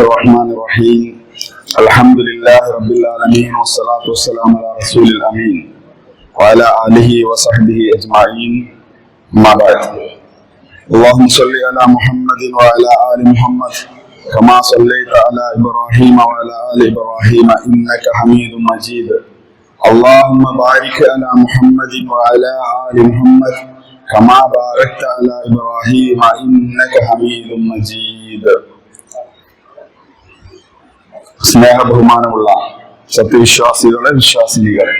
الرحمن الرحيم الحمد لله رب العالمين والصلاة والسلام على رسول الأمين وعلى آله وصحبه أجمعين ما بعد اللهم صل على محمد وعلى آل محمد كما صليت على إبراهيم وعلى آل إبراهيم إنك حميد مجيد اللهم بارك على محمد وعلى آل محمد كما باركت على إبراهيم إنك حميد مجيد സ്നേഹ ബഹുമാനമുള്ള സത്യവിശ്വാസികളെ വിശ്വാസിനികളെ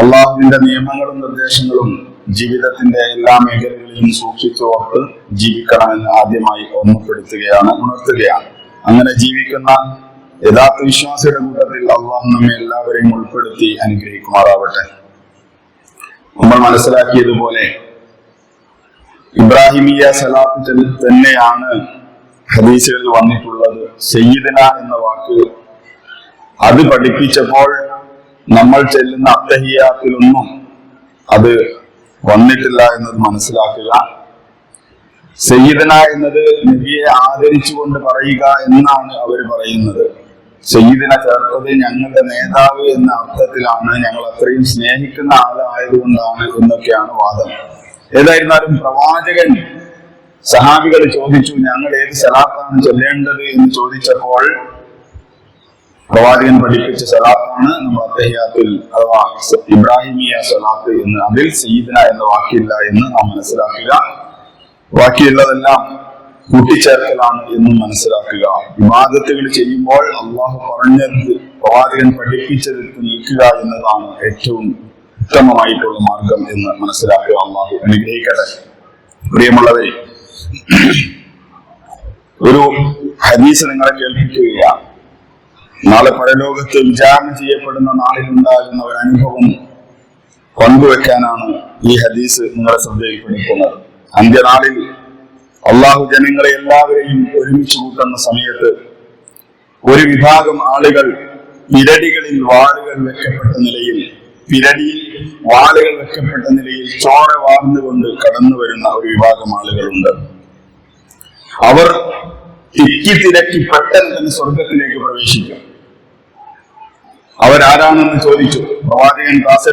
അള്ളാഹുവിന്റെ നിയമങ്ങളും നിർദ്ദേശങ്ങളും ജീവിതത്തിന്റെ എല്ലാ മേഖലകളിലും സൂക്ഷിച്ചോർത്ത് ജീവിക്കണമെന്ന് ആദ്യമായി ഓർമ്മപ്പെടുത്തുകയാണ് ഉണർത്തുകയാണ്. അങ്ങനെ ജീവിക്കുന്ന യഥാർത്ഥ വിശ്വാസിയുടെ കൂട്ടത്തിൽ അള്ളാഹു നമ്മെ എല്ലാവരെയും ഉൾപ്പെടുത്തി അനുഗ്രഹിക്കുമാറാവട്ടെ. നമ്മൾ മനസ്സിലാക്കിയതുപോലെ ഇബ്രാഹിമിയ സലാത്തിൽ തന്നെയാണ് ഹദീസുകളിൽ വന്നിട്ടുള്ളത് സയ്യിദന എന്ന വാക്ക്. അത് പഠിപ്പിച്ചപ്പോൾ നമ്മൾ ചെല്ലുന്ന അത്തഹിയാത്തിലൊന്നും അത് വന്നിട്ടില്ല എന്നത് മനസ്സിലാക്കുക. സയ്യിദന എന്നത് നബിയെ ആദരിച്ചുകൊണ്ട് പറയുക എന്നാണ് അവർ പറയുന്നത്. സയ്യിദിന ചേർത്തത് ഞങ്ങളുടെ നേതാവ് എന്ന അർത്ഥത്തിലാണ്. ഞങ്ങൾ അത്രയും സ്നേഹിക്കുന്ന ആളായതുകൊണ്ടാണ് എന്നൊക്കെയാണ് വാദം. ഏതായിരുന്നാലും പ്രവാചകൻ സഹാബികൾ ചോദിച്ചു ഞങ്ങൾ ഏത് സലാത്താണ് ചൊല്ലേണ്ടത്? എന്ന് ചോദിച്ചപ്പോൾ പ്രവാചകൻ പഠിപ്പിച്ച സലാത്താണ് നമ്മൾ അദ്ദേഹത്തിൽ അഥവാ ഇബ്രാഹിമിയ സലാത്ത് എന്ന് അതിൽ സീദന എന്ന വാക്കില്ല എന്ന് നാം മനസ്സിലാക്കുക. ബാക്കിയുള്ളതെല്ലാം കൂട്ടിച്ചേർക്കലാണ് എന്ന് മനസ്സിലാക്കുക. വിവാദത്തുകൾ ചെയ്യുമ്പോൾ അള്ളാഹു പറഞ്ഞത് പ്രവാചകൻ പഠിപ്പിച്ചത് നിൽക്കുക എന്നതാണ് ഏറ്റവും ഉത്തമമായിട്ടുള്ള മാർഗം എന്ന് മനസ്സിലാക്കുക. അള്ളാഹു അനുഗ്രഹിക്കട്ടെ. പ്രിയമുള്ളവരെ ഒരു ഹദീസ് നിങ്ങളെ കേൾപ്പിക്കുകയാണ് നാളെ പരലോകത്ത് വിചാരണ ചെയ്യപ്പെടുന്ന നാളിൽ ഉണ്ടാകുന്ന ഒരു അനുഭവം പങ്കുവെക്കാനാണ് ഈ ഹദീസ് നിങ്ങളെ ശ്രദ്ധയിൽപ്പെടുത്തുന്നത്. അന്ത്യനാളിൽ അള്ളാഹു ജനങ്ങളെ എല്ലാവരെയും ഒരുമിച്ച് കൂട്ടുന്ന സമയത്ത് ഒരു വിഭാഗം ആളുകൾ ഇരടികളിൽ വാളുകൾ വെക്കപ്പെട്ട നിലയിൽ പിരടിയിൽ വാളുകൾ വെക്കപ്പെട്ട നിലയിൽ ചോര വാർന്നുകൊണ്ട് കടന്നു വരുന്ന ഒരു വിഭാഗം ആളുകളുണ്ട്. അവർ തിക്കി തിരക്കി പെട്ടെന്ന് തന്നെ സ്വർഗത്തിലേക്ക് പ്രവേശിക്കും. അവരാരാണെന്ന് ചോദിച്ചു. പ്രവാചകൻ ക്ലാസ്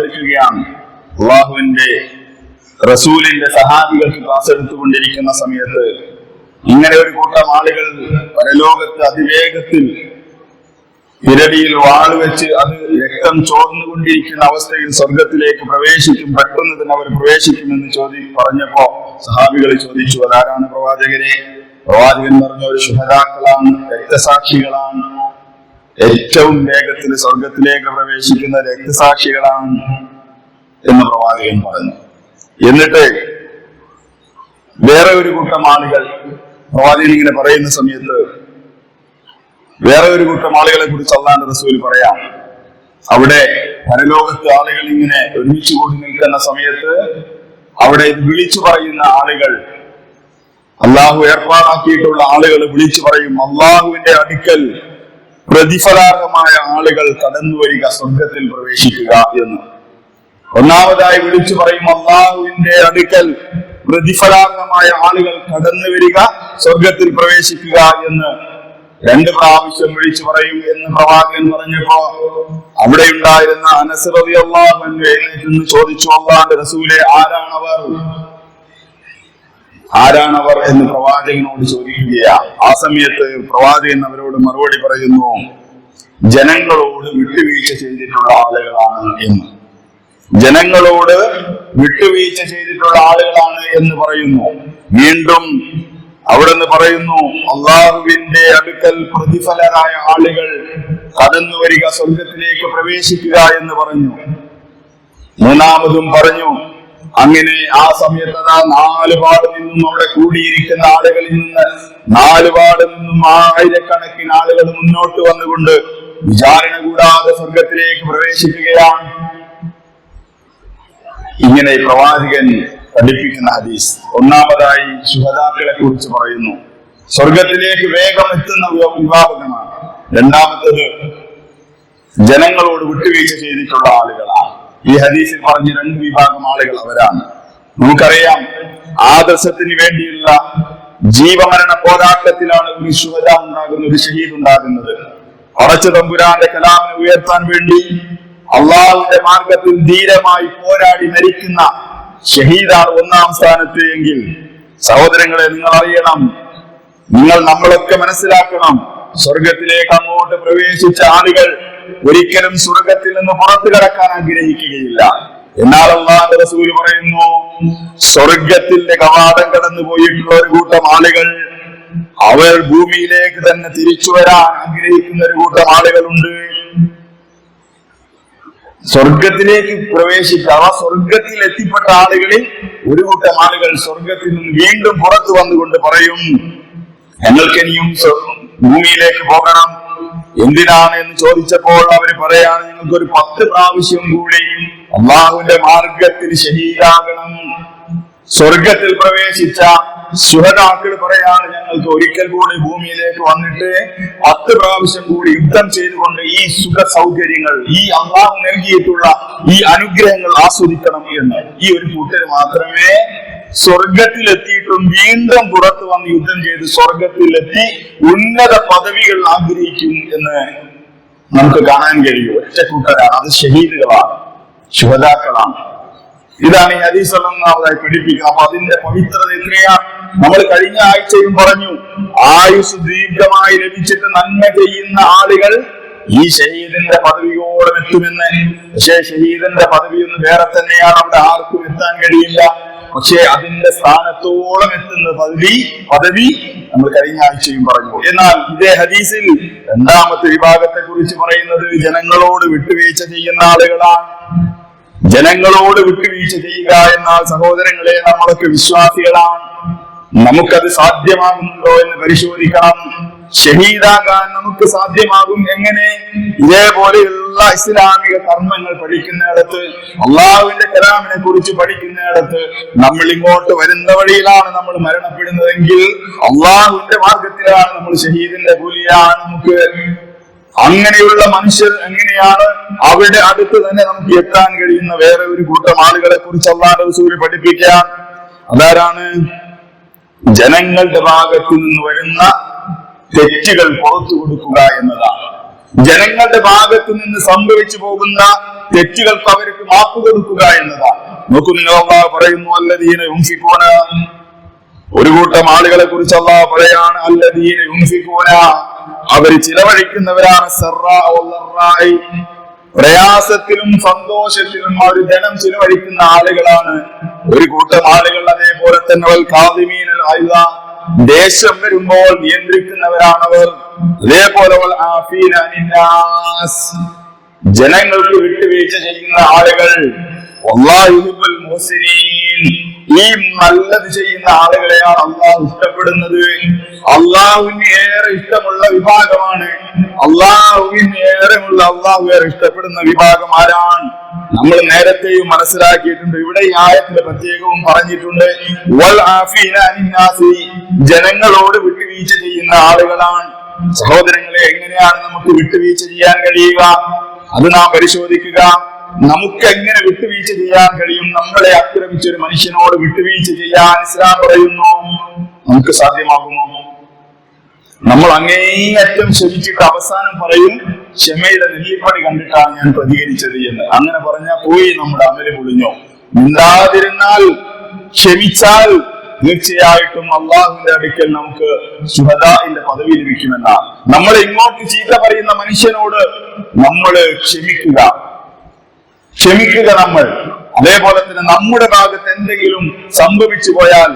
അള്ളാഹുവിന്റെ റസൂലിന്റെ സഹാബികൾക്ക് ക്ലാസ് എടുത്തുകൊണ്ടിരിക്കുന്ന സമയത്ത് ഇങ്ങനെ ഒരു കൂട്ടം ആളുകൾ പരലോകത്ത് അതിവേഗത്തിൽ ഇരടിയിൽ വാളുവെച്ച് അത് രക്തം ചോർന്നുകൊണ്ടിരിക്കുന്ന അവസ്ഥയിൽ സ്വർഗത്തിലേക്ക് പ്രവേശിക്കും. പെട്ടെന്ന് തന്നെ അവർ പ്രവേശിക്കുമെന്ന് ചോദി പറഞ്ഞപ്പോ സഹാബികൾ ചോദിച്ചു അതാരാണ് പ്രവാചകരെ? പ്രവാചകൻ പറഞ്ഞ ഒരു ശുഭരാക്കളാണ് രക്തസാക്ഷികളാണ്. ഏറ്റവും വേഗത്തിൽ സ്വർഗത്തിലേക്ക് പ്രവേശിക്കുന്ന രക്തസാക്ഷികളാണ് എന്ന് പ്രവാചകൻ പറഞ്ഞു. എന്നിട്ട് വേറെ ഒരു കൂട്ടം ആളുകൾ പ്രവാചകൻ ഇങ്ങനെ പറയുന്ന സമയത്ത് വേറെ ഒരു കൂട്ടം ആളുകളെ കുറിച്ച് അള്ളാന്റെ റസൂൽ പറയാം. അവിടെ പരലോകത്ത് ആളുകൾ ഇങ്ങനെ ഒരുമിച്ച് കൂടി നിൽക്കുന്ന സമയത്ത് അവിടെ വിളിച്ചു പറയുന്ന ആളുകൾ അള്ളാഹു ഏർപ്പാടാക്കിയിട്ടുള്ള ആളുകൾ വിളിച്ചു പറയും അള്ളാഹുവിന്റെ അടുക്കൽ പ്രതിഫലാർഹമായ ആളുകൾ കടന്നു വരിക സ്വർഗത്തിൽ പ്രവേശിക്കുക എന്ന്. ഒന്നാമതായി വിളിച്ചു പറയും അള്ളാഹുവിന്റെ അടുക്കൽ പ്രതിഫലാർഹമായ ആളുകൾ കടന്നു വരിക സ്വർഗത്തിൽ പ്രവേശിക്കുക എന്ന്. രണ്ട് പ്രാവശ്യം വിളിച്ചു പറയും എന്ന് പ്രവാചകൻ പറഞ്ഞപ്പോ അവിടെ ഉണ്ടായിരുന്ന അനസറതി അള്ളാഹു എഴുന്നേറ്റ് ചോദിച്ചു അള്ളാന്റെ റസൂലെ ആരാണവർ? ആരാണവർ എന്ന് പ്രവാചകനോട് ചോദിക്കുകയാ. ആ സമയത്ത് പ്രവാചകൻ അവരോട് മറുപടി പറയുന്നു ജനങ്ങളോട് വിട്ടുവീഴ്ച ചെയ്തിട്ടുള്ള ആളുകളാണ് എന്ന്. ജനങ്ങളോട് വിട്ടുവീഴ്ച ചെയ്തിട്ടുള്ള ആളുകളാണ് എന്ന് പറയുന്നു. വീണ്ടും അവിടുന്ന് പറയുന്നു അള്ളാഹുവിന്റെ അടുക്കൽ പ്രതിഫലരായ ആളുകൾ കടന്നു വരിക സ്വർഗത്തിലേക്ക് പ്രവേശിക്കുക എന്ന് പറഞ്ഞു. മൂന്നാമതും പറഞ്ഞു അങ്ങനെ ആ സമയത്ത് അതാ നാലുപാട് നിന്നും അവിടെ കൂടിയിരിക്കുന്ന ആളുകളിൽ നിന്ന് നാലുപാട് നിന്നും ആയിരക്കണക്കിന് ആളുകൾ മുന്നോട്ട് വന്നുകൊണ്ട് വിചാരണ കൂടാതെ സ്വർഗത്തിലേക്ക് പ്രവേശിക്കുകയാണ്. ഇങ്ങനെ പ്രവാചകൻ പഠിപ്പിക്കുന്ന ഹദീസ്. ഒന്നാമതായി ശുഹതാക്കളെ കുറിച്ച് പറയുന്നു. സ്വർഗത്തിലേക്ക് വേഗം എത്തുന്ന വിഭാഗമാണ്. രണ്ടാമത്തത് ജനങ്ങളോട് വിട്ടുവീഴ്ച ചെയ്തിട്ടുള്ള ആളുകളാണ്. ഈ ഹദീസിൽ പറഞ്ഞ രണ്ട് വിഭാഗം ആളുകൾ അവരാണ്. നമുക്കറിയാം ആദർശത്തിന് വേണ്ടിയുള്ള ജീവമരണ പോരാട്ടത്തിലാണ് ഒരു ശുഹദ ഉണ്ടാകുന്ന ഒരു ഷഹീദ് ഉണ്ടാകുന്നത്. അടച്ചു തമ്പുരാന്റെ കലാമിനെ ഉയർത്താൻ വേണ്ടി അള്ളാഹുവിന്റെ മാർഗത്തിൽ ധീരമായി പോരാടി മരിക്കുന്ന ഷഹീദാണ് ഒന്നാം സ്ഥാനത്ത് എങ്കിൽ സഹോദരങ്ങളെ നിങ്ങൾ അറിയണം നിങ്ങൾ നമ്മളൊക്കെ മനസ്സിലാക്കണം. സ്വർഗത്തിലേക്ക് അങ്ങോട്ട് പ്രവേശിച്ച ആളുകൾ ഒരിക്കലും സ്വർഗത്തിൽ നിന്ന് പുറത്തു കടക്കാൻ ആഗ്രഹിക്കുകയില്ല. എന്നാൽ റസൂൽ പറയുന്നു സ്വർഗത്തിന്റെ കവാടം കടന്നു പോയിട്ടുള്ള ഒരു കൂട്ടം ആളുകൾ അവർ ഭൂമിയിലേക്ക് തന്നെ തിരിച്ചു വരാൻ ആഗ്രഹിക്കുന്ന ഒരു കൂട്ടം ആളുകളുണ്ട്. സ്വർഗത്തിലേക്ക് ആ സ്വർഗത്തിൽ എത്തിപ്പെട്ട ആളുകളിൽ ഒരു കൂട്ടം ആളുകൾ സ്വർഗത്തിൽ നിന്ന് വീണ്ടും പുറത്തു വന്നുകൊണ്ട് പറയും ഞങ്ങൾക്ക് ഇനിയും സ്വ- ഭൂമിയിലേക്ക് പോകണം. എന്തിനാണ് എന്ന് ചോദിച്ചപ്പോൾ അവർ പറയാണ് നിങ്ങൾക്ക് ഒരു പത്ത് പ്രാവശ്യം കൂടി അള്ളാഹുവിന്റെ മാർഗത്തിൽ ശരീരാകണം സ്വർഗത്തിൽ പ്രവേശിച്ച സുഹതാക്കൾ പറയാണ് ഞങ്ങൾക്ക് ഒരിക്കൽ കൂടി ഭൂമിയിലേക്ക് വന്നിട്ട് പത്ത് പ്രാവശ്യം കൂടി യുദ്ധം ചെയ്തുകൊണ്ട് ഈ സുഖ സൗകര്യങ്ങൾ ഈ അള്ളാഹു നൽകിയിട്ടുള്ള ഈ അനുഗ്രഹങ്ങൾ ആസ്വദിക്കണം എന്ന്. ഈ ഒരു കൂട്ടർ മാത്രമേ സ്വർഗത്തിലെത്തിയിട്ടും വീണ്ടും പുറത്തു വന്ന് യുദ്ധം ചെയ്ത് സ്വർഗത്തിലെത്തി ഉന്നത പദവികൾ ആഗ്രഹിക്കും എന്ന് നമുക്ക് കാണാൻ കഴിയും. ഒറ്റക്കൂട്ടരാണ്. അത് ഷഹീദുകളാണ്. ശുഹതാക്കളാണ് ഇതാണ് ഈ ഹദീസ് പഠിപ്പിക്കുക അപ്പൊ അതിന്റെ പവിത്രത എത്രയാണ്? നമ്മൾ കഴിഞ്ഞ ആഴ്ചയും പറഞ്ഞു ആയുസ് ദീർഘമായി ലഭിച്ചിട്ട് നന്മ ചെയ്യുന്ന ആളുകൾ ഈ ഷഹീദിന്റെ പദവിയോളം എത്തുമെന്ന്. പക്ഷേ ഷഹീദിന്റെ പദവി ഒന്ന് വേറെ തന്നെയാണ്. അവിടെ ആർക്കും എത്താൻ കഴിയില്ല. പക്ഷേ അതിന്റെ സ്ഥാനത്തോളം എത്തുന്ന പദവി പദവി നമ്മൾ കഴിഞ്ഞ ആഴ്ചയും പറഞ്ഞു. എന്നാൽ ഇതേ ഹദീസിൽ രണ്ടാമത്തെ വിഭാഗത്തെ കുറിച്ച് പറയുന്നത് ജനങ്ങളോട് വിട്ടുവീഴ്ച ചെയ്യുന്ന ആളുകളാണ്. ജനങ്ങളോട് വിട്ടുവീഴ്ച ചെയ്യുക എന്നാൽ സഹോദരങ്ങളെ നമ്മളൊക്കെ വിശ്വാസികളാണ്. നമുക്കത് സാധ്യമാകുന്നുണ്ടോ എന്ന് പരിശോധിക്കണം. ഷഹീദാകാൻ നമുക്ക് സാധ്യമാകും. എങ്ങനെ? ഇതേപോലെയുള്ള ഇസ്ലാമിക കർമ്മങ്ങൾ പഠിക്കുന്നിടത്ത് അള്ളാഹുവിന്റെ കലാമിനെ കുറിച്ച് പഠിക്കുന്നിടത്ത് നമ്മൾ ഇങ്ങോട്ട് വരുന്ന വഴിയിലാണ് നമ്മൾ മരണപ്പെടുന്നതെങ്കിൽ അള്ളാഹുവിന്റെ മാർഗത്തിലാണ് നമ്മൾ ഷഹീദിന്റെ കൂലിയാണ് നമുക്ക്. അങ്ങനെയുള്ള മനുഷ്യർ എങ്ങനെയാണ് അവിടെ അടുത്ത് തന്നെ നമുക്ക് എത്താൻ കഴിയുന്ന വേറെ ഒരു കൂട്ടം ആളുകളെ കുറിച്ച് അള്ളാഹ് റസൂൽ പഠിപ്പിക്കാൻ? അതാരാണ്? ജനങ്ങളുടെ ഭാഗത്തു നിന്ന് വരുന്ന തെറ്റുകൾ പുറത്തു കൊടുക്കുക എന്നതാണ്. ജനങ്ങളുടെ ഭാഗത്തു നിന്ന് സംഭവിച്ചു പോകുന്ന തെറ്റുകൾക്ക് അവർക്ക് മാപ്പ് കൊടുക്കുക എന്നതാണ്. നോക്കൂ നിങ്ങൾ പറയുന്നു അല്ലദീന യുംഫിഖൂന. ഒരു കൂട്ടം ആളുകളെ കുറിച്ച് അള്ളാഹ് പറയാണ് അല്ലദീന യുംഫിഖൂന. അവർ ചിലവഴിക്കുന്നവരാണ്. പ്രയാസത്തിലും സന്തോഷത്തിലും അവർ ധനം ചിലവഴിക്കുന്ന ആളുകളാണ്. ഒരു കൂട്ടം ആളുകൾ അതേപോലെ തന്നെ. ദേശം വരുമ്പോൾ നിയന്ത്രിക്കുന്നവരാണവർ. അതേപോലെ. ജനങ്ങൾക്ക് വിട്ടുവീഴ്ച ചെയ്യുന്ന ആളുകൾ. ഈ നല്ലത് ചെയ്യുന്ന ആളുകളെയാണ് അള്ളാഹു ഇഷ്ടപ്പെടുന്നത്. അള്ളാഹുവിന് ഏറെ ഇഷ്ടമുള്ള വിഭാഗമാണ്. അള്ളാഹുവിന് ഏറെ ഉള്ള അള്ളാഹു ഏറെ ഇഷ്ടപ്പെടുന്ന വിഭാഗം ആരാണ്? നമ്മൾ നേരത്തെയും മനസ്സിലാക്കിയിട്ടുണ്ട്. ഇവിടെ ഈ ആയത്തിന്റെ പ്രത്യേകവും പറഞ്ഞിട്ടുണ്ട്. ജനങ്ങളോട് വിട്ടുവീഴ്ച ചെയ്യുന്ന ആളുകളാണ്. സഹോദരങ്ങളെ എങ്ങനെയാണ് നമുക്ക് വിട്ടുവീഴ്ച ചെയ്യാൻ കഴിയുക? അത് നാം പരിശോധിക്കുക. നമുക്ക് എങ്ങനെ വിട്ടുവീഴ്ച ചെയ്യാൻ കഴിയും? നമ്മളെ ആക്രമിച്ച ഒരു മനുഷ്യനോട് വിട്ടുവീഴ്ച ചെയ്യാൻ ഇസ്ലാം പറയുന്നു. നമുക്ക് സാധ്യമാകുമോ? നമ്മൾ അങ്ങേയറ്റം ക്ഷമിച്ചിട്ട് അവസാനം പറയും ക്ഷമയുടെ നെല്ലിപ്പണി കണ്ടിട്ടാണ് ഞാൻ പ്രതികരിച്ചത് എന്ന്. അങ്ങനെ പറഞ്ഞാൽ പോയി നമ്മുടെ അമൽ പൊളിഞ്ഞോ? മിണ്ടാതിരുന്നാൽ ക്ഷമിച്ചാൽ തീർച്ചയായിട്ടും അള്ളാഹുവിന്റെ അടുക്കൽ നമുക്ക് സുഹദാന്റെ പദവി ലഭിക്കുമെന്നാണ് നമ്മൾ ഇങ്ങോട്ട് ചീത്ത പറയുന്ന മനുഷ്യനോട് നമ്മൾ ക്ഷമിക്കുക. ക്ഷമിക്കുക നമ്മൾ. അതേപോലെ തന്നെ നമ്മുടെ ഭാഗത്ത് എന്തെങ്കിലും സംഭവിച്ചു പോയാൽ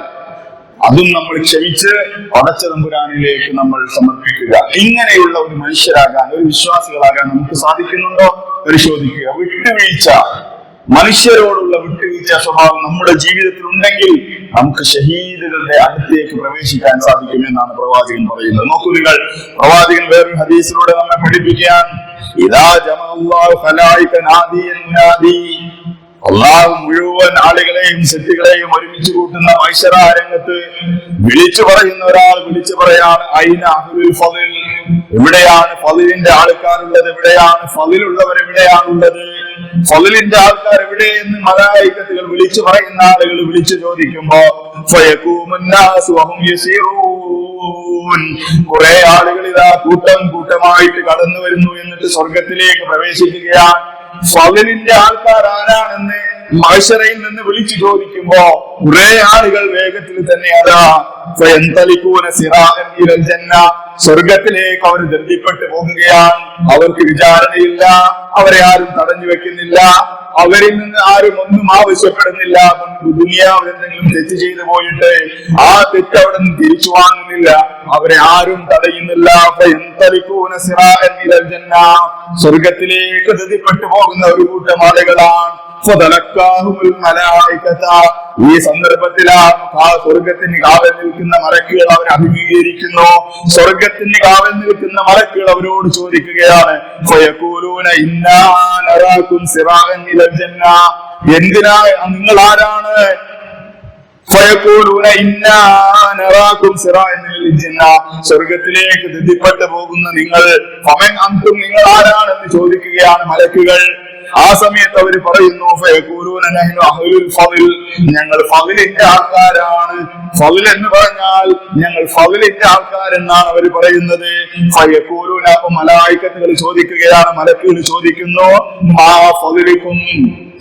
അതും നമ്മൾ ക്ഷമിച്ച് പടച്ച തമ്പുരാനിലേക്ക് നമ്മൾ സമർപ്പിക്കുക. ഇങ്ങനെയുള്ള ഒരു മനുഷ്യരാകാൻ ഒരു വിശ്വാസികളാകാൻ നമുക്ക് സാധിക്കുന്നുണ്ടോ? പരിശോധിക്കുക വിട്ടുവീഴ്ച. മനുഷ്യരോടുള്ള വിട്ടുവീഴ്ച സ്വഭാവം നമ്മുടെ ജീവിതത്തിൽ ഉണ്ടെങ്കിൽ നമുക്ക് ഷഹീദുകളുടെ അടുത്തേക്ക് പ്രവേശിക്കാൻ സാധിക്കും എന്നാണ് പ്രവാചകൻ പറയുന്നത്. നോക്കൂ നിങ്ങൾ. പ്രവാചകൻ വേറൊരു ഹദീസിലൂടെ നമ്മെ പഠിപ്പിക്കാൻ ഇതാ ജമാ അള്ളാഹു മുഴുവൻ ആളുകളെയും സെറ്റുകളെയും ഒരുമിച്ച് കൂട്ടുന്ന മൈശറ രംഗത്ത് വിളിച്ചു പറയുന്ന ഒരാൾ വിളിച്ചു പറയാണ് അയിന അഹുലുൽ ഫതിൽ എവിടെയാണ് ഫതിലിന്റെ ആൾക്കാരുള്ളത്? എവിടെയാണ് ഫതിലുള്ളവർ എവിടെയാണുള്ളത് ഫതിലിന്റെ ആൾക്കാർ എവിടെ എന്ന് മലായിക്കത്തുകൾ വിളിച്ചു പറയുന്ന ആളുകൾ വിളിച്ചു ചോദിക്കുമ്പോ കുറെ ആളുകൾ ഇതാ കൂട്ടം കൂട്ടമായിട്ട് കടന്നു വരുന്നു എന്നിട്ട് സ്വർഗത്തിലേക്ക് പ്രവേശിക്കുകയാണ്. ഫവലിന്റെ ആൾക്കാർ ആരാണെന്ന് മഹശറയിൽ നിന്ന് വിളിച്ചു ചോദിക്കുമ്പോ കുറെ ആളുകൾ വേഗത്തിൽ തന്നെ അതാ സ്വർഗത്തിലേക്ക് അവർ ധൃതിപ്പെട്ടു പോകുകയാണ്. അവർക്ക് വിചാരണയില്ല. അവരെ ആരും തടഞ്ഞു വെക്കുന്നില്ല. അവരിൽ നിന്ന് ആരും ഒന്നും ആവശ്യപ്പെടുന്നില്ല. ദുനിയാവ് എന്തെങ്കിലും തെറ്റ് ചെയ്തു പോയിട്ട് ആ തെറ്റ് അവിടെ നിന്ന് തിരിച്ചു വാങ്ങുന്നില്ല. അവരെ ആരും തടയുന്നില്ല. സ്വർഗത്തിലേക്ക് ധൃതിപ്പെട്ടു പോകുന്ന ഒരു കൂട്ടം ആളുകളാണ്. ഈ സന്ദർഭത്തിലാണ് ആ സ്വർഗത്തിന് കാവൽ നിൽക്കുന്ന മരക്കുകൾ അവർ അഭിമുഖീകരിക്കുന്നു. സ്വർഗത്തിന് കാവൽ നിൽക്കുന്ന മരക്കുകൾ അവരോട് ചോദിക്കുകയാണ് ഇന്നാ ജന്ന. എന്തിനാ നിങ്ങൾ ആരാണ്. സ്വർഗത്തിലേക്ക് ധൃതിപ്പെട്ടു പോകുന്ന നിങ്ങൾ നിങ്ങൾ ആരാണെന്ന് ചോദിക്കുകയാണ് മലക്കുകൾ ആ സമയത്ത് അവർ പറയുന്നു ഞങ്ങൾ ഫവിലിന്റെ ആൾക്കാരാണ്. ഫവിൽ എന്ന് പറഞ്ഞാൽ ഞങ്ങൾ ഫവിലിന്റെ ആൾക്കാരെന്നാണ് അവർ പറയുന്നത്. അപ്പൊ മലായിക്കത്തുകൾ ചോദിക്കുകയാണ് മലക്കുകൾ ചോദിക്കുന്നു മാ ഫളിലിക്കും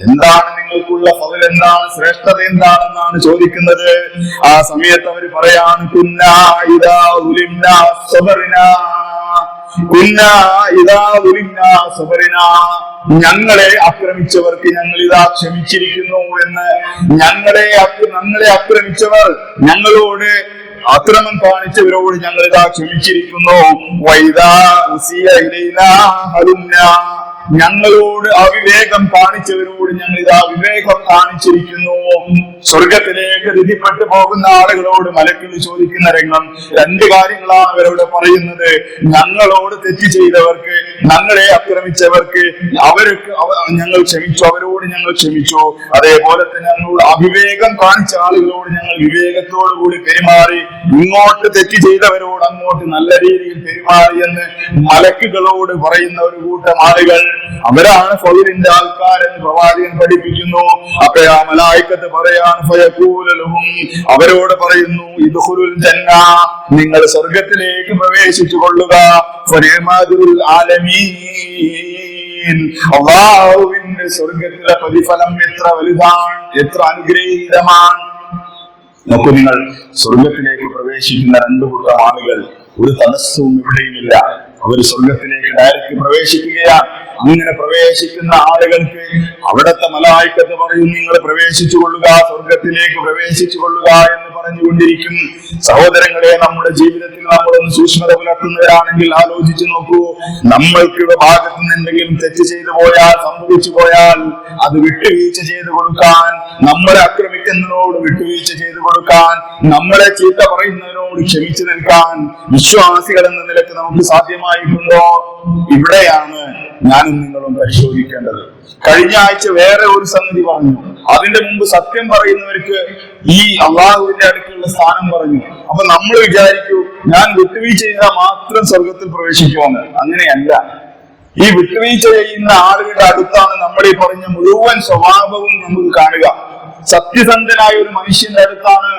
എന്താണ് നിങ്ങൾക്കുള്ള ഫതിൽ എന്താണ് ശ്രേഷ്ഠത എന്താണെന്നാണ് ചോദിക്കുന്നത്. ആ സമയത്ത് അവർ പറയാണ് കുന്നാ ഇതാ ഞങ്ങളെ ആക്രമിച്ചവർക്ക് ഞങ്ങൾ ഇതാ ക്ഷമിച്ചിരിക്കുന്നു എന്ന്. ഞങ്ങളെ ഞങ്ങളെ ആക്രമിച്ചവർ ഞങ്ങളോട് അക്രമം കാണിച്ചവരോട് ഞങ്ങൾ ഇതാ ക്ഷമിച്ചിരിക്കുന്നു. വൈദാ ഞങ്ങളോട് അവിവേകം കാണിച്ചവരോട് ഞങ്ങൾ ഇതാ വിവേകം കാണിച്ചിരിക്കുന്നു. സ്വർഗത്തിലേക്ക് വിധിപ്പെട്ടു പോകുന്ന ആളുകളോട് മലക്കിൽ ചോദിക്കുന്ന രംഗം രണ്ട് കാര്യങ്ങളാണ് അവരോട് പറയുന്നത്. ഞങ്ങളോട് തെറ്റ് ചെയ്തവർക്ക് ഞങ്ങളെ ആക്രമിച്ചവർക്ക് അവർക്ക് ഞങ്ങൾ ക്ഷമിച്ചു അവരോട് ഞങ്ങൾ ക്ഷമിച്ചു. അതേപോലെ തന്നെ ഞങ്ങളോട് അവിവേകം കാണിച്ച ആളുകളോട് ഞങ്ങൾ വിവേകത്തോടു കൂടി പെരുമാറി. ഇങ്ങോട്ട് തെറ്റ് ചെയ്തവരോട് അങ്ങോട്ട് നല്ല രീതിയിൽ പെരുമാറി എന്ന് മലക്കുകളോട് പറയുന്ന ഒരു കൂട്ടം ആളുകൾ അവരാണ് ഫൗലിന്റെ ആൾക്കാരെന്ന് പ്രവാചകൻ പഠിപ്പിക്കുന്നു. അപ്പൊ ആ മലായിക്കത്ത് പറയാൻ ഫയഖൂലലുഹും അവരോട് പറയുന്നു ഇദ്ഖുലുൽ ജന്ന നിങ്ങൾ സ്വർഗത്തിലേക്ക് പ്രവേശിച്ചു കൊള്ളുക അള്ളാഹുവിന്റെ സ്വർഗത്തിലെ പ്രതിഫലം എത്ര വലുതാണ് എത്ര അനുഗ്രഹീതമാണ്. നോക്കൂ നിങ്ങൾ സ്വർഗത്തിലേക്ക് പ്രവേശിക്കുന്ന രണ്ടു കൂട്ടം ആളുകൾ ഒരു തടസ്സവും ഇവിടെയുമില്ല. അവർ സ്വർഗത്തിലേക്ക് ഡയറക്റ്റ് പ്രവേശിക്കുകയാണ്. അങ്ങനെ പ്രവേശിക്കുന്ന ആളുകൾക്ക് അവിടത്തെ മലായിക്കത്ത് പറയും നിങ്ങൾ പ്രവേശിച്ചു കൊള്ളുക സ്വർഗത്തിലേക്ക് പ്രവേശിച്ചു കൊള്ളുക എന്ന് പറഞ്ഞുകൊണ്ടിരിക്കും. സഹോദരങ്ങളെ നമ്മുടെ ജീവിതത്തിൽ നമ്മളൊന്ന് സൂക്ഷ്മത പുലർത്തുന്നവരാണെങ്കിൽ ആലോചിച്ചു നോക്കൂ. നമ്മൾക്ക് ഭാഗത്തു നിന്ന് എന്തെങ്കിലും തെറ്റ് ചെയ്തു പോയാൽ സംഭവിച്ചു പോയാൽ അത് വിട്ടുവീഴ്ച ചെയ്തു കൊടുക്കാൻ നമ്മളെ ആക്രമിക്കുന്നതിനോട് വിട്ടുവീഴ്ച ചെയ്തു കൊടുക്കാൻ നമ്മളെ ചീത്ത പറയുന്നതിനോട് ക്ഷമിച്ചു നിൽക്കാൻ വിശ്വാസികൾ എന്ന നിലയ്ക്ക് നമുക്ക് സാധ്യമായിട്ടുണ്ടോ? ഇവിടെയാണ് ഞാനും നിങ്ങളും പരിശോധിക്കേണ്ടത്. കഴിഞ്ഞ ആഴ്ച വേറെ ഒരു സംഗതി പറഞ്ഞു. അതിന്റെ മുമ്പ് സത്യം പറയുന്നവർക്ക് ഈ അള്ളാഹുവിന്റെ അടുക്കുള്ള സ്ഥാനം പറഞ്ഞു. അപ്പൊ നമ്മൾ വിചാരിക്കൂ ഞാൻ വിട്ടുവീഴ്ച ചെയ്താൽ മാത്രം സ്വർഗത്തിൽ പ്രവേശിക്കുമെന്ന്. അങ്ങനെയല്ല. ഈ വിട്ടുവീഴ്ച ചെയ്യുന്ന ആളുകളുടെ അടുത്താണ് നമ്മൾ ഈ പറഞ്ഞ മുഴുവൻ സ്വഭാവവും നമുക്ക് കാണുക. സത്യസന്ധനായ ഒരു മനുഷ്യന്റെ അടുത്താണ്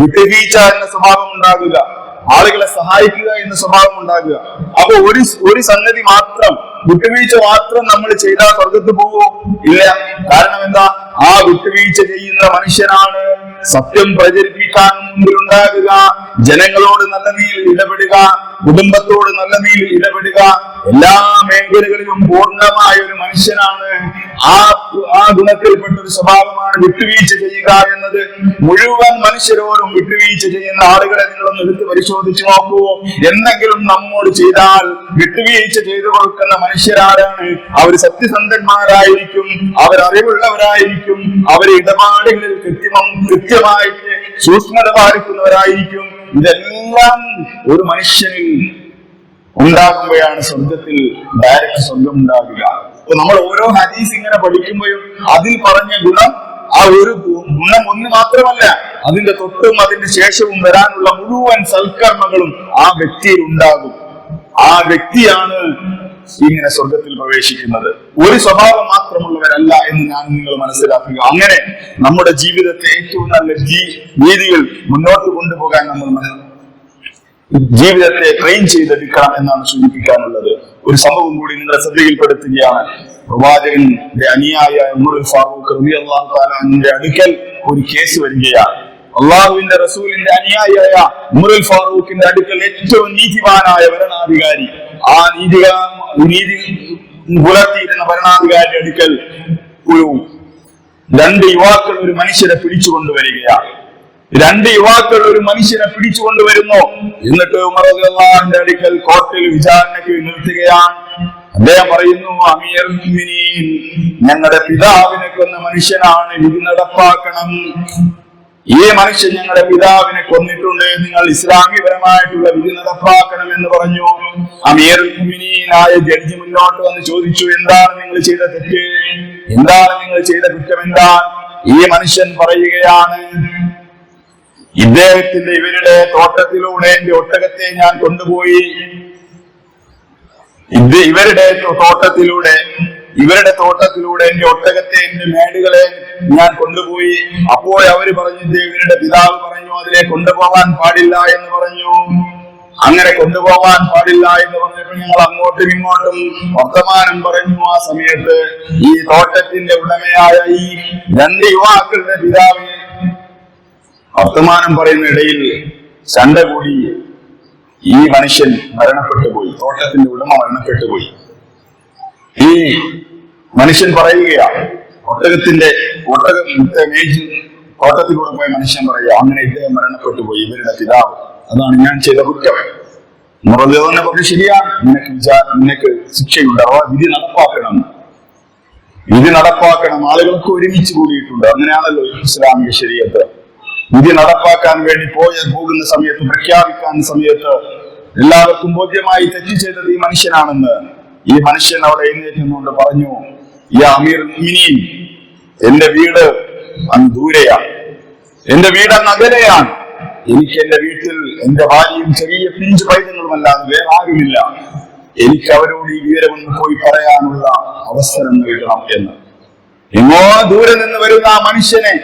വിട്ടുവീഴ്ച എന്ന സ്വഭാവം ഉണ്ടാകുക. ആളുകളെ സഹായിക്കുക എന്ന സ്വഭാവം ഉണ്ടാകുക. അപ്പൊ ഒരു ഒരു സംഗതി മാത്രം വിട്ടുവീഴ്ച മാത്രം നമ്മൾ ചെയ്താൽ സ്വർഗത്ത് പോവോ? ഇല്ല. കാരണം എന്താ? ആ വിട്ടുവീഴ്ച ചെയ്യുന്ന മനുഷ്യനാണ്. സത്യം പ്രചരിപ്പിക്കാൻ മുമ്പിലുണ്ടാകുക. ജനങ്ങളോട് നല്ല രീതിയിൽ ഇടപെടുക. കുടുംബത്തോട് നല്ല രീതിയിൽ ഇടപെടുക. എല്ലാ മേഖലകളിലും പൂർണമായ ഒരു മനുഷ്യനാണ്. ആ ആ ഗുണത്തിൽപ്പെട്ട ഒരു സ്വഭാവമാണ് വിട്ടുവീഴ്ച ചെയ്യുക എന്നത്. മുഴുവൻ മനുഷ്യരോടും വിട്ടുവീഴ്ച ചെയ്യുന്ന ആളുകളെ നിങ്ങളൊന്ന് എടുത്ത് പരിശോധിച്ചു നോക്കൂ. എന്തെങ്കിലും നമ്മോട് ചെയ്താൽ വിട്ടുവീഴ്ച ചെയ്തു കൊടുക്കുന്ന മനുഷ്യരാരാണ്. അവർ സത്യസന്ധന്മാരായിരിക്കും. അവർ അറിവുള്ളവരായിരിക്കും അവർ ഇടപാടുകളിൽ കൃത്യമം കൃത്യമായിട്ട് സൂക്ഷ്മത പാലിക്കുന്നവരായിരിക്കും. ഇതെല്ലാം ഒരു മനുഷ്യനിൽ ഉണ്ടാകുമ്പോഴാണ് സ്വന്തത്തിൽ ഡയറക്റ്റ് സ്വർഗം ഉണ്ടാകുക. അപ്പൊ നമ്മൾ ഓരോ ഹദീസ് ഇങ്ങനെ പഠിക്കുമ്പോഴും അതിൽ പറഞ്ഞ ഗുണം ആ ഒരു ഗുണം ഒന്ന് മാത്രമല്ല അതിന്റെ തൊട്ടും അതിന്റെ ശേഷവും വരാനുള്ള മുഴുവൻ സൽക്കർമ്മങ്ങളും ആ വ്യക്തിയിൽ ഉണ്ടാകും. ആ വ്യക്തിയാണ് ഇങ്ങനെ സ്വർഗത്തിൽ പ്രവേശിക്കുന്നത്. ഒരു സ്വഭാവം മാത്രമുള്ളവരല്ല എന്ന് ഞാൻ നിങ്ങൾ മനസ്സിലാക്കുക. അങ്ങനെ നമ്മുടെ ജീവിതത്തെ ഏറ്റവും നല്ല രീതിയിൽ മുന്നോട്ട് കൊണ്ടുപോകാൻ നമ്മൾ ജീവിതത്തെ ട്രെയിൻ ചെയ്തെടുക്കണം എന്നാണ് സൂചിപ്പിക്കാനുള്ളത്. ഒരു സംഭവം കൂടി നിങ്ങളെ ശ്രദ്ധയിൽപ്പെടുത്തുകയാണ്. പ്രവാചകന്റെ അനുയായ ഉമർ ഫാറൂഖ് അൻഹുവിന്റെ അടുക്കൽ ഒരു കേസ് വരികയാണ്. അള്ളാഹുവിന്റെ റസൂലിന്റെ അനുയായിയായ ഉമർ ഫാറൂഖിന്റെ അടുക്കൽ ഏറ്റവും നീതിവാനായ ഭരണാധികാരി ആ നീതിക നീതി പുലർത്തിയിരുന്ന ഭരണാധികാരിയുടെ അടുക്കൽ ഒരു രണ്ട് യുവാക്കൾ ഒരു മനുഷ്യരെ പിടിച്ചു കൊണ്ടുവരികയാണ് രണ്ട് യുവാക്കൾ ഒരു മനുഷ്യനെ പിടിച്ചു കൊണ്ടുവരുന്നു എന്നിട്ട് ഉമർ അള്ളാഹിന്റെ അടുക്കൽ കോർട്ടിൽ വിചാരണയ്ക്ക് നിർത്തുകയാണ് അദ്ദേഹം പറയുന്നു അമീർ ഞങ്ങളുടെ പിതാവിനെ കൊന്ന മനുഷ്യനാണ്. വിധി നടപ്പാക്കണം. ഈ മനുഷ്യൻ ഞങ്ങളുടെ പിതാവിനെ കൊന്നിട്ടുണ്ട്. നിങ്ങൾ ഇസ്ലാമികപരമായിട്ടുള്ള വിധി നടപ്പാക്കണം എന്ന് പറഞ്ഞു. അമീർ മുഅ്മിനീനായ ജഡ്ജി മുന്നോട്ട് വന്ന് ചോദിച്ചു എന്താണ് നിങ്ങൾ ചെയ്ത തെറ്റ്? എന്താണ് നിങ്ങൾ ചെയ്ത കുറ്റം എന്താണ്? ഈ മനുഷ്യൻ പറയുകയാണ് ഇദ്ദേഹത്തിന്റെ ഇവരുടെ തോട്ടത്തിലൂടെ എന്റെ ഒട്ടകത്തെ ഞാൻ കൊണ്ടുപോയി. ഇവരുടെ തോട്ടത്തിലൂടെ ഇവരുടെ തോട്ടത്തിലൂടെ എന്റെ ഒട്ടകത്തെ എന്റെ മേടുകളെ ഞാൻ കൊണ്ടുപോയി. അപ്പോൾ അവർ പറഞ്ഞു ഇവരുടെ പിതാവ് പറഞ്ഞു അതിലെ കൊണ്ടുപോകാൻ പാടില്ല എന്ന് പറഞ്ഞു. അങ്ങനെ കൊണ്ടുപോകാൻ പാടില്ല എന്ന് പറഞ്ഞപ്പോൾ ഞങ്ങൾ അങ്ങോട്ടും ഇങ്ങോട്ടും വർത്തമാനം പറഞ്ഞു. ആ സമയത്ത് ഈ തോട്ടത്തിന്റെ ഉടമയായ ഈ രണ്ട് യുവാക്കളുടെ പിതാവിനെ വർത്തമാനം പറയുന്ന ഇടയിൽ ചണ്ട കൂടി ഈ മനുഷ്യൻ മരണപ്പെട്ടു പോയി. തോട്ടത്തിന്റെ ഉടമ മരണപ്പെട്ടു പോയി. ഈ മനുഷ്യൻ പറയുകയാണ്. ഒട്ടകത്തിന്റെ ഒട്ടകം മേജിൽ തോട്ടത്തിലൂടെ പോയ മനുഷ്യൻ പറയുക അങ്ങനെ ഇദ്ദേഹം മരണപ്പെട്ടു പോയി ഇവരുടെ പിതാവ്. അതാണ് ഞാൻ ചെയ്ത കുറ്റം. മുറദേവനെ പറഞ്ഞു ശരിയാണ്. നിനക്ക് വിചാ നിനക്ക് ശിക്ഷയുണ്ട്. വിധി നടപ്പാക്കണം. വിധി നടപ്പാക്കണം. ആളുകൾക്ക് ഒരുമിച്ച് കൂടിയിട്ടുണ്ട്. അങ്ങനെയാണല്ലോ ഇസ്ലാമിക ശരീരത്ത്. വിധി നടപ്പാക്കാൻ വേണ്ടി പോയ പോകുന്ന സമയത്ത് പ്രഖ്യാപിക്കാൻ സമയത്ത് എല്ലാവർക്കും ബോധ്യമായി തെറ്റ് ചെയ്തത് ഈ മനുഷ്യനാണെന്ന്. ഈ മനുഷ്യൻ അവിടെ എഴുന്നേറ്റുന്നുകൊണ്ട് പറഞ്ഞു ഈ അമീർ മുഅ്മിനീൻ എന്റെ വീട് അങ്ങ് ദൂരെയാണ്. എന്റെ വീട് അങ്ങ് അകലെയാണ്. എനിക്ക് എന്റെ വീട്ടിൽ എന്റെ ഭാര്യയും ചെറിയ പിഞ്ചു പൈതങ്ങളുമല്ലാതെ വേറെ ആരുമില്ല. എനിക്ക് അവരോട് ഈ വിവരമൊന്ന് പോയി പറയാനുള്ള അവസരം നൽകണം എന്ന്. എങ്ങോ ദൂരെ നിന്ന് വരുന്ന ആ മനുഷ്യനെ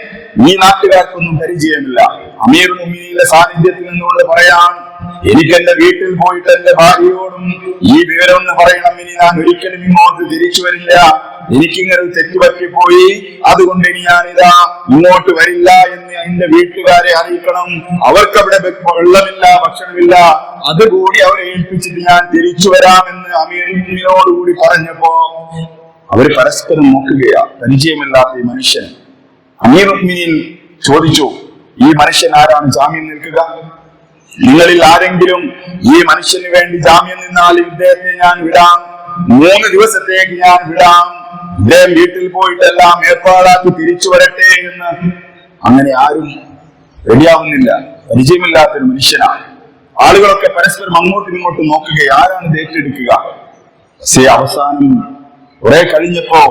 ഈ നാട്ടുകാർക്കൊന്നും പരിചയമില്ല. അമീർ മുമിനിയുടെ സാന്നിധ്യത്തിൽ നിന്നുകൊണ്ട് പറയാൻ എനിക്ക് എന്റെ വീട്ടിൽ പോയിട്ട് എന്റെ ഭാര്യയോടും ഈ വിവരം എന്ന് പറയണം. ഇനി ഞാൻ ഒരിക്കലും ഇങ്ങോട്ട് തിരിച്ചു വരില്ല. എനിക്കിങ്ങനെ തെറ്റുപറ്റിപ്പോയി തെറ്റ് പറ്റിപ്പോയി അതുകൊണ്ട് ഇനി ഞാനിതാ ഇങ്ങോട്ട് വരില്ല എന്ന് എന്റെ വീട്ടുകാരെ അറിയിക്കണം. അവർക്ക് അവിടെ വെള്ളമില്ല ഭക്ഷണമില്ല. അതുകൂടി അവരെ ഏൽപ്പിച്ചിട്ട് ഞാൻ തിരിച്ചു വരാമെന്ന് അമീറിനോടുകൂടി പറഞ്ഞപ്പോ അവർ പരസ്പരം നോക്കുകയാ. പരിചയമില്ലാത്ത ഈ മനുഷ്യൻ. അമീർ ചോദിച്ചു ഈ മനുഷ്യൻ ആരാണ്? ജാമ്യം നിൽക്കുക? നിങ്ങളിൽ ആരെങ്കിലും ഈ മനുഷ്യന് വേണ്ടി ജാമ്യം നിന്നാൽ ഇദ്ദേഹത്തെ ഞാൻ വിടാം. മൂന്ന് ദിവസത്തേക്ക് ഞാൻ വിടാം. ഇദ്ദേഹം വീട്ടിൽ പോയിട്ടെല്ലാം ഏർപ്പാടാക്കി തിരിച്ചു വരട്ടെ എന്ന് അങ്ങനെ ആരും റെഡിയാവുന്നില്ല. പരിചയമില്ലാത്തൊരു മനുഷ്യനാണ്. ആളുകളൊക്കെ പരസ്പരം അങ്ങോട്ടും ഇങ്ങോട്ടും നോക്കുക ആരാണ് ഏറ്റെടുക്കുക? പക്ഷേ അവസാനം കുറെ കഴിഞ്ഞപ്പോ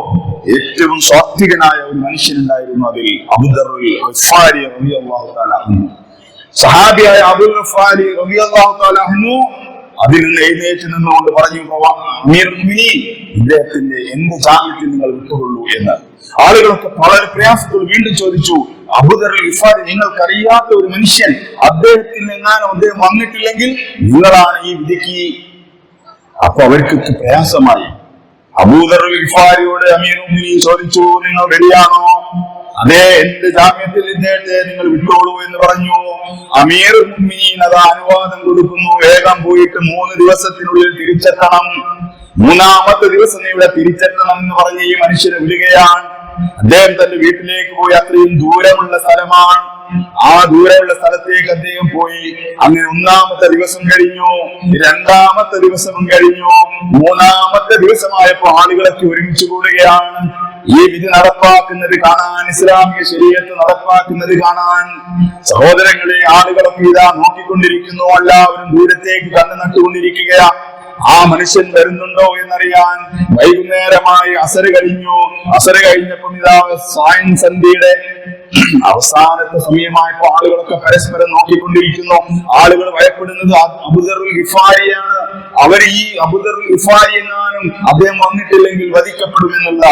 ഏറ്റവും സ്വാത്വികനായ ഒരു മനുഷ്യനുണ്ടായിരുന്നു അതിൽ അബുദറുൽ ഗഫാരി റളിയല്ലാഹു തആല. സഹാബിയായ അബുൽ റഫാലി റബിയാഹു അതിൽ നിന്ന് എഴുന്നേറ്റ് നിന്നുകൊണ്ട് പറഞ്ഞു "പ്രവാ- അമീർ മുഅ്മിനീൻ, ഇദ്ദേഹത്തിന്റെ എന്ത് ജാമ്യത്തിൽ നിങ്ങൾ വിട്ടുകൊള്ളൂ? എന്ന്. ആളുകളൊക്കെ വളരെ പ്രയാസത്തോട് വീണ്ടും ചോദിച്ചു അബുദർ ഗഫാരി നിങ്ങൾക്കറിയാത്ത ഒരു മനുഷ്യൻ അദ്ദേഹത്തിൽ നിന്നാണ് അദ്ദേഹം വന്നിട്ടില്ലെങ്കിൽ നിങ്ങളാണ് ഈ വിധിക്ക് അപ്പൊ അവർക്ക് പ്രയാസമായി. അബൂദർ ഇഫാരിയോട് അമീർ ചോദിച്ചു നിങ്ങൾ റെഡിയാണോ അതെ. എന്റെ ജാമ്യത്തിൽ ഇദ്ദേഹത്തെ നിങ്ങൾ വിട്ടോളൂ എന്ന് പറഞ്ഞു. അമീർ അത് അനുവാദം കൊടുക്കുന്നു. വേഗം പോയിട്ട് മൂന്ന് ദിവസത്തിനുള്ളിൽ തിരിച്ചെത്തണം. മൂന്നാമത്തെ ദിവസം ഇവിടെ തിരിച്ചെത്തണം എന്ന് പറഞ്ഞ് ഈ മനുഷ്യനെ വിടുകയാണ്. അദ്ദേഹം തന്റെ വീട്ടിലേക്ക് പോയി അത്രയും ദൂരമുള്ള സ്ഥലമാണ്. ആ ദൂരമുള്ള സ്ഥലത്തേക്ക് അദ്ദേഹം പോയി. അങ്ങനെ ഒന്നാമത്തെ ദിവസം കഴിഞ്ഞു രണ്ടാമത്തെ ദിവസം കഴിഞ്ഞു. മൂന്നാമത്തെ ദിവസമായപ്പോ ആളുകളൊക്കെ ഒരുമിച്ച് കൂടുകയാണ്. ഈ വിധി നടപ്പാക്കുന്നത് കാണാൻ ഇസ്ലാമിക ശരീരത്ത് നടപ്പാക്കുന്നത് കാണാൻ സഹോദരങ്ങളെ ആളുകളൊക്കെ ഇതാ നോക്കിക്കൊണ്ടിരിക്കുന്നു. എല്ലാവരും ദൂരത്തേക്ക് കണ്ണു നട്ടുകൊണ്ടിരിക്കുകയാ. ആ മനുഷ്യൻ വരുന്നുണ്ടോ എന്നറിയാൻ വൈകുന്നേരമായി അസര കഴിഞ്ഞു. അസര കഴിഞ്ഞപ്പം ഇതാ സായൻ സന്ധ്യയുടെ അവസാനത്തെ സമയമായപ്പോ ആളുകളൊക്കെ പരസ്പരം നോക്കിക്കൊണ്ടിരിക്കുന്നു. ആളുകൾ ഭയപ്പെടുന്നത് അബുദറുൽ ഗിഫാരിയാണ്. അവർ ഈ അബുദറുൽ ഗിഫാരി എങ്ങാനും അദ്ദേഹം വന്നിട്ടില്ലെങ്കിൽ വധിക്കപ്പെടുമെന്നുള്ള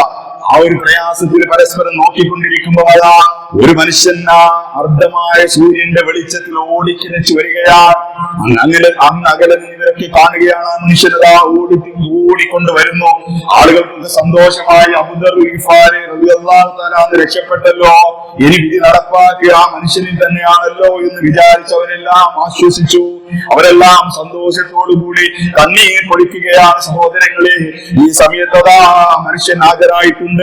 ആ ഒരു പ്രയാസത്തിൽ പരസ്പരം നോക്കിക്കൊണ്ടിരിക്കുമ്പോൾ അതാ ഒരു മനുഷ്യൻ ആ അർദ്ധമായ സൂര്യന്റെ വെളിച്ചത്തിൽ ഓടിക്കിരച്ചു വരികയാണ് അങ്ങ് അങ്ങനെ അങ്ങ് അകലെ ഇവരൊക്കെ കാണുകയാണ് ആ മനുഷ്യനതാ ഓടി ഓടിക്കൊണ്ട് വരുന്നു. ആളുകൾക്കൊക്കെ സന്തോഷമായി അബുദർ രക്ഷപ്പെട്ടല്ലോ. ഇനി വിധി നടപ്പാക്കിയ ആ മനുഷ്യനിൽ തന്നെയാണല്ലോ എന്ന് വിചാരിച്ചവരെല്ലാം ആശ്വസിച്ചു. അവരെല്ലാം സന്തോഷത്തോടു കൂടി കണ്ണീർ പൊളിക്കുകയാണ് സഹോദരങ്ങളെ. ഈ സമയത്തതാ മനുഷ്യൻ ഹാജരായിട്ടുണ്ട്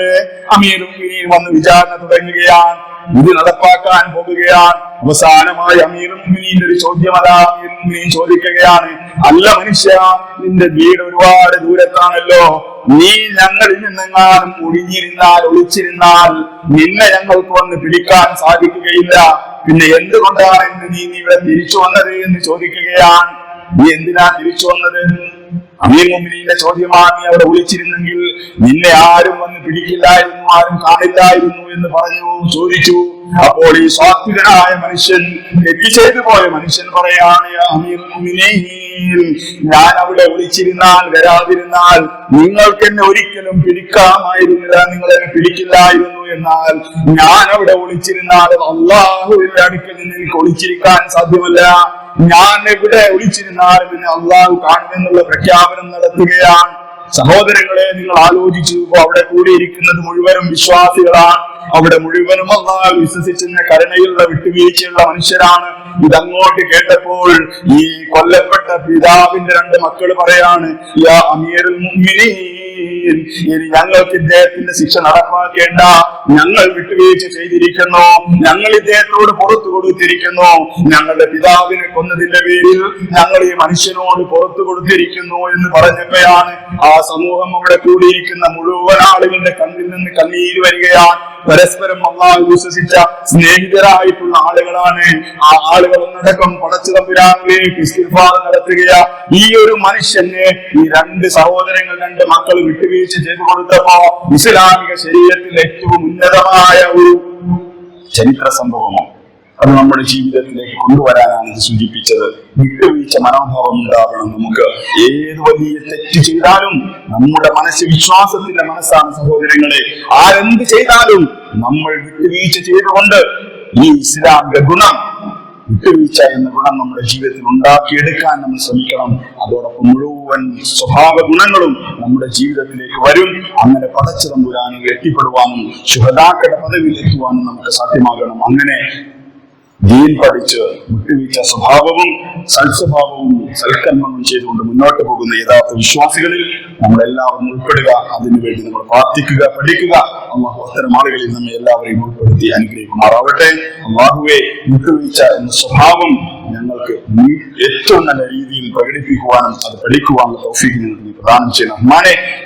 അമീറും ഇനിയും വന്ന് വിചാരണ തുടങ്ങുകയാണ് ഇത് നടപ്പാക്കാൻ പോകുകയാണ്. അവസാനമായി അമീറും ഒരു ചോദ്യം അതാ അമീറും ചോദിക്കുകയാണ്. അല്ല മനുഷ്യ നിന്റെ വീട് ഒരുപാട് ദൂരത്താണല്ലോ. നീ ഞങ്ങളിൽ നിന്നെങ്ങാനും ഒഴിഞ്ഞിരുന്നാൽ ഒളിച്ചിരുന്നാൽ നിന്നെ ഞങ്ങൾക്ക് വന്ന് പിടിക്കാൻ സാധിക്കുകയില്ല. പിന്നെ എന്തുകൊണ്ടാണ് നീ ഇവിടെ തിരിച്ചു വന്നത് എന്ന് ചോദിക്കുകയാണ്. നീ എന്തിനാ തിരിച്ചു വന്നത് അമീർ മുമിനിന്റെ ചോദ്യമാണ് നീ അവിടെ വിളിച്ചിരുന്നെങ്കിൽ നിന്നെ ആരും വന്ന് പിടിക്കില്ലായിരുന്നു ആരും കാണില്ലായിരുന്നു എന്ന് പറഞ്ഞു ചോദിച്ചു. അപ്പോൾ ഈ സ്വാത്വികനായ മനുഷ്യൻ തെറ്റ് ചെയ്തു പോയ മനുഷ്യൻ പറയാണ് "യാ മുഅ്മിനീൻ, ഞാൻ അവിടെ വിളിച്ചിരുന്നാൽ വരാതിരുന്നാൽ നിങ്ങൾക്ക് എന്നെ ഒരിക്കലും പിടിക്കാമായിരുന്നില്ല നിങ്ങൾ എന്നെ പിടിക്കില്ലായിരുന്നു എന്നാൽ ഞാൻ അവിടെ ഒളിച്ചിരുന്നാൽ അള്ളാഹുവിന്റെ അടുക്കൽ നിന്ന് എനിക്ക് ഒളിച്ചിരിക്കാൻ സാധ്യമല്ല. ഞാൻ എവിടെ ഒളിച്ചിരുന്നാലും പിന്നെ അള്ളാഹു കാണുമെന്നുള്ള പ്രഖ്യാപനം നടത്തുകയാണ്. സഹോദരങ്ങളെ നിങ്ങൾ ആലോചിച്ചു അവിടെ കൂടിയിരിക്കുന്നത് മുഴുവനും വിശ്വാസികളാണ്. അവിടെ മുഴുവനും അള്ളാഹ് വിശ്വസിച്ചെന്ന കരുണയുള്ള വിട്ടുവീഴ്ചയുള്ള മനുഷ്യരാണ്. ഇതങ്ങോട്ട് കേട്ടപ്പോൾ ഈ കൊല്ലപ്പെട്ട പിതാവിന്റെ രണ്ട് മക്കൾ പറയാണ് യാ അമീറുൽ മുഅ്മിനീൻ. ഞങ്ങൾക്ക് ഇദ്ദേഹത്തിന്റെ ശിക്ഷ നടപ്പാക്കേണ്ട. ഞങ്ങൾ വിട്ടുവീഴ്ച ചെയ്തിരിക്കുന്നു. ഞങ്ങൾ ഇദ്ദേഹത്തോട് പുറത്തു കൊടുത്തിരിക്കുന്നു. ഞങ്ങളുടെ പിതാവിനെ കൊന്നതിന്റെ പേരിൽ ഞങ്ങൾ ഈ മനുഷ്യനോട് പുറത്തു കൊടുത്തിരിക്കുന്നു എന്ന് പറഞ്ഞപ്പോഴാണ് ആ സമൂഹം അവിടെ കൂടിയിരിക്കുന്ന മുഴുവൻ ആളുകളുടെ കണ്ണിൽ നിന്ന് കണ്ണീര് വരികയാണ്. പരസ്പരം അള്ളാഹു വിശ്വസിച്ച സ്നേഹിതരായിട്ടുള്ള ആളുകളാണ്. ആ ആളുകൾ ഒന്നടക്കം പടച്ചു തമ്പുരാനിലേക്ക് ഇസ്തിഫാർ നടത്തുകയാ. ഈ ഒരു മനുഷ്യന് ഈ രണ്ട് സഹോദരങ്ങൾ രണ്ട് മക്കൾ വിട്ടുവീഴ്ച ചെയ്തു കൊടുത്തപ്പോ ഇസ്ലാമിക ശരീരത്തിൽ ഏറ്റവും ഉന്നതമായ ഒരു ചരിത്ര സംഭവമോ അത് നമ്മുടെ ജീവിതത്തിലേക്ക് കൊണ്ടുവരാനാണ് ഇത് സൂചിപ്പിച്ചത്. വിട്ടുവീഴ്ച മനോഭാവം ഉണ്ടാകണം നമുക്ക്. ഏത് വലിയ തെറ്റ് ചെയ്താലും നമ്മുടെ മനസ്സ് വിശ്വാസത്തിന്റെ മനസ്സാണ് സഹോദരങ്ങളെ. ആരെന്ത് ചെയ്താലും നമ്മൾ വിട്ടുവീഴ്ച ചെയ്തുകൊണ്ട് ഈ ഇസ്ലാമിക ഗുണം വിട്ടുവീഴ്ച എന്ന ഗുണം നമ്മുടെ ജീവിതത്തിൽ ഉണ്ടാക്കിയെടുക്കാൻ നമ്മൾ ശ്രമിക്കണം. അതോടൊപ്പം മുഴുവൻ സ്വഭാവ ഗുണങ്ങളും നമ്മുടെ ജീവിതത്തിലേക്ക് വരും. അങ്ങനെ പടച്ചു പുരാനും എത്തിപ്പെടുവാനും ശുഭതാക്കളുടെ പദവിയിൽ എത്തുവാനും നമുക്ക് സാധ്യമാകണം. അങ്ങനെ ദീൻ പഠിച്ച് വിട്ടുവീഴ്ച സ്വഭാവവും സൽസ്വഭാവവും സൽക്കർമ്മങ്ങളും ചെയ്തുകൊണ്ട് മുന്നോട്ട് പോകുന്ന യഥാർത്ഥ വിശ്വാസികളിൽ നമ്മളെല്ലാവരും ഉൾപ്പെടുക. അതിനുവേണ്ടി നമ്മൾ പ്രാർത്ഥിക്കുക പഠിക്കുക. അള്ളാഹു അത്തരം ആളുകളിൽ നമ്മെ എല്ലാവരെയും ഉൾപ്പെടുത്തി അനുഗ്രഹിക്കുമാറാവട്ടെ. അള്ളാഹുവെ വിട്ടുവീഴ്ച എന്ന സ്വഭാവം ഞങ്ങൾക്ക് ഏറ്റവും നല്ല രീതിയിൽ പ്രകടിപ്പിക്കുവാനും അത് പഠിക്കുവാനുള്ള തൗഫീഖ് ഞങ്ങൾക്ക് പ്രദാനം ചെയ്യണം മഴ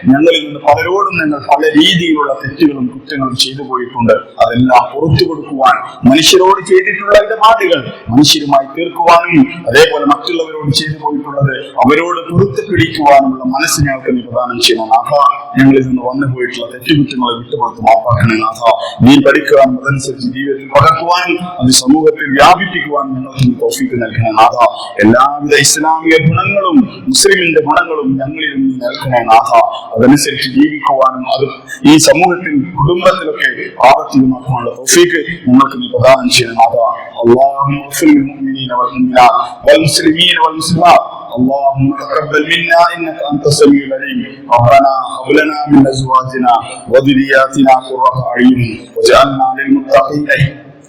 ഞങ്ങളിൽ നിന്ന് പലരോടും നിങ്ങൾ പല രീതിയിലുള്ള തെറ്റുകളും കുറ്റങ്ങളും ചെയ്തു പോയിട്ടുണ്ട്. അതെല്ലാം പുറത്തു കൊടുക്കുവാൻ മനുഷ്യരോട് ചെയ്തിട്ടുള്ള ഇടപാടുകൾ മനുഷ്യരുമായി തീർക്കുവാനും അതേപോലെ മറ്റുള്ളവരോട് ചെയ്തു പോയിട്ടുള്ളത് അവരോട് പൊറുത്തു പിടിക്കുവാനുമുള്ള മനസ്സ് ഞങ്ങൾക്ക് നീ പ്രദാനം ചെയ്യണം നാഥ ഞങ്ങളിൽ നിന്ന് വന്നു പോയിട്ടുള്ള തെറ്റുകുറ്റങ്ങളെ വിട്ടുപുറത്ത് മാപ്പാക്കണേ നാഥ. നീ പഠിക്കുവാനും അതനുസരിച്ച് ജീവിതത്തിൽ പകർത്തുവാനും അത് സമൂഹത്തിൽ വ്യാപിപ്പിക്കുവാനും ഞങ്ങൾക്ക് നീ നാഥ. എല്ലാവിധ ഇസ്ലാമിക ഗുണങ്ങളും മുസ്ലിമിന്റെ ഗുണങ്ങളും ഞങ്ങളിൽ നീ നൽകണേ നാഥ അതനുസരിച്ച് ജീവിക്കുവാനും അത് ഈ സമൂഹത്തിൽ കുടുംബത്തിലൊക്കെ പ്രാവർത്തികമാക്കാനുള്ള തൗഫീഖ് ഞങ്ങൾക്ക് നീ പ്രദാനം ചെയ്യണം നാഥ اللهم اغفر للمؤمنين والمؤمنات والمسلمين والمسلمات اللهم تقبل منا انك انت السميع العليم ربنا هب لنا من ازواجنا وذرياتنا قرة اعين واجعلنا للمتقين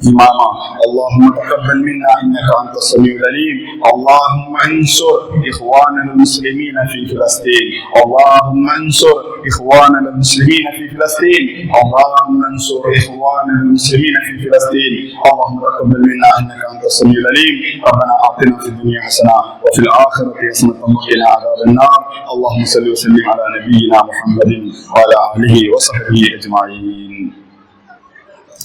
إماما اللهم تقبل منا إنك أنت السميع العليم. اللهم انصر إخواننا المسلمين في فلسطين. اللهم انصر إخواننا المسلمين في فلسطين. اللهم انصر إخواننا المسلمين في فلسطين. اللهم تقبل منا إنك أنت السميع العليم. ربنا أعطنا في الدنيا حسنة وفي الآخرة حسنة وقنا عذاب النار. اللهم صل وسلم على نبينا محمد وعلى آله وصحبه أجمعين.